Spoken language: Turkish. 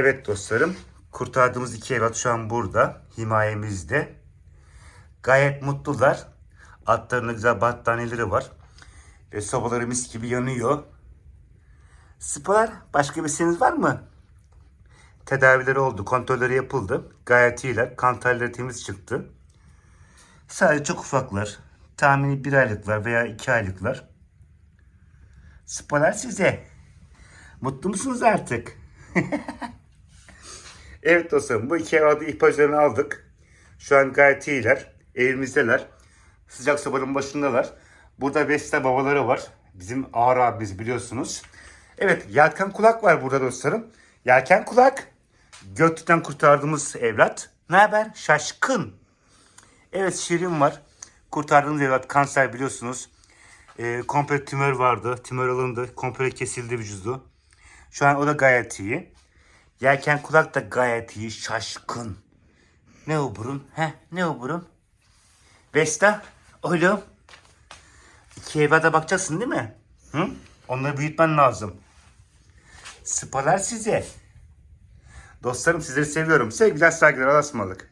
Evet dostlarım, kurtardığımız iki evlat şu an burada, himayemizde. Gayet mutlular. Atlarında güzel battaniyeleri var. Ve sobaları mis gibi yanıyor. Spor, başka bir şeyiniz var mı? Tedavileri oldu, kontrolleri yapıldı. Gayet iyiler, kan tahlilleri temiz çıktı. Sadece çok ufaklar. Tahmini bir aylıklar veya iki aylıklar. Sporlar size. Mutlu musunuz artık? evet dostlarım bu iki evladı ihbarlarını aldık. Şu an gayet iyiler. Evimizdeler. Sıcak sobanın başındalar. Burada Vestel babaları var. Bizim ağır abimiz biliyorsunuz. Evet Yelken Kulak var burada dostlarım. Yelken Kulak. Göktürk'ten kurtardığımız evlat. Ne haber? Şaşkın. Evet Şirin var. Kurtardığımız evlat kanser biliyorsunuz. E, komple tümör vardı. Tümör alındı. Komple kesildi vücudu. Şu an o da gayet iyi. Yelken kulak da gayet iyi. Şaşkın. Ne o burun? He? Ne o burun? Vesta. Oğlum. İki evlada bakacaksın değil mi? Hı? Onları büyütmen lazım. Spalar size. Dostlarım sizleri seviyorum. Sevgiler saygılar alasmalık.